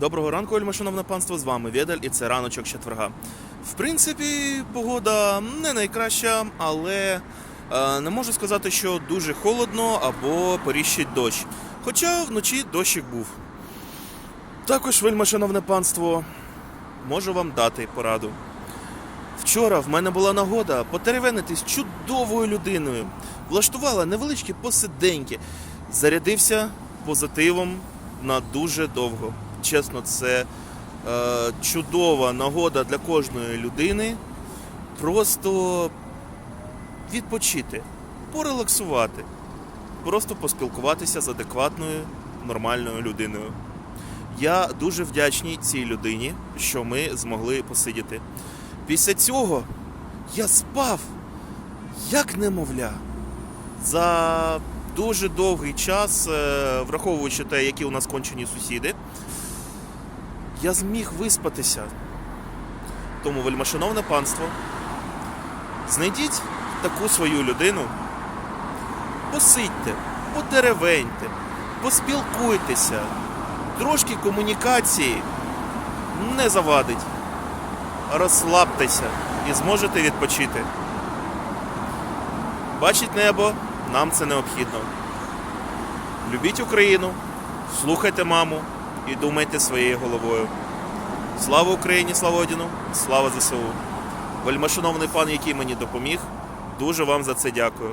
Доброго ранку, вельмишановне панство, з вами Ведель і це раночок четверга. В принципі, погода не найкраща, але е, не можу сказати, що дуже холодно або поріщить дощ. Хоча вночі дощик був. Також, вельмишановне панство, можу вам дати пораду. Вчора в мене була нагода потеревенитись чудовою людиною. Влаштувала невеличкі посиденьки, зарядився позитивом на дуже довго. Чесно, це е, чудова нагода для кожної людини просто відпочити, порелаксувати, просто поспілкуватися з адекватною, нормальною людиною. Я дуже вдячний цій людині, що ми змогли посидіти. Після цього я спав як немовля. За дуже довгий час, е, враховуючи те, які у нас кончені сусіди, я зміг виспатися. Тому, вельмашановне панство, знайдіть таку свою людину, посидьте, потеревеньте, поспілкуйтеся, трошки комунікації не завадить. Розслабтеся і зможете відпочити. Бачить небо, нам це необхідно. Любіть Україну, слухайте маму і думайте своєю головою. Слава Україні, слава Одіну, слава ЗСУ. Вельмишановний пан, який мені допоміг, дуже вам за це дякую.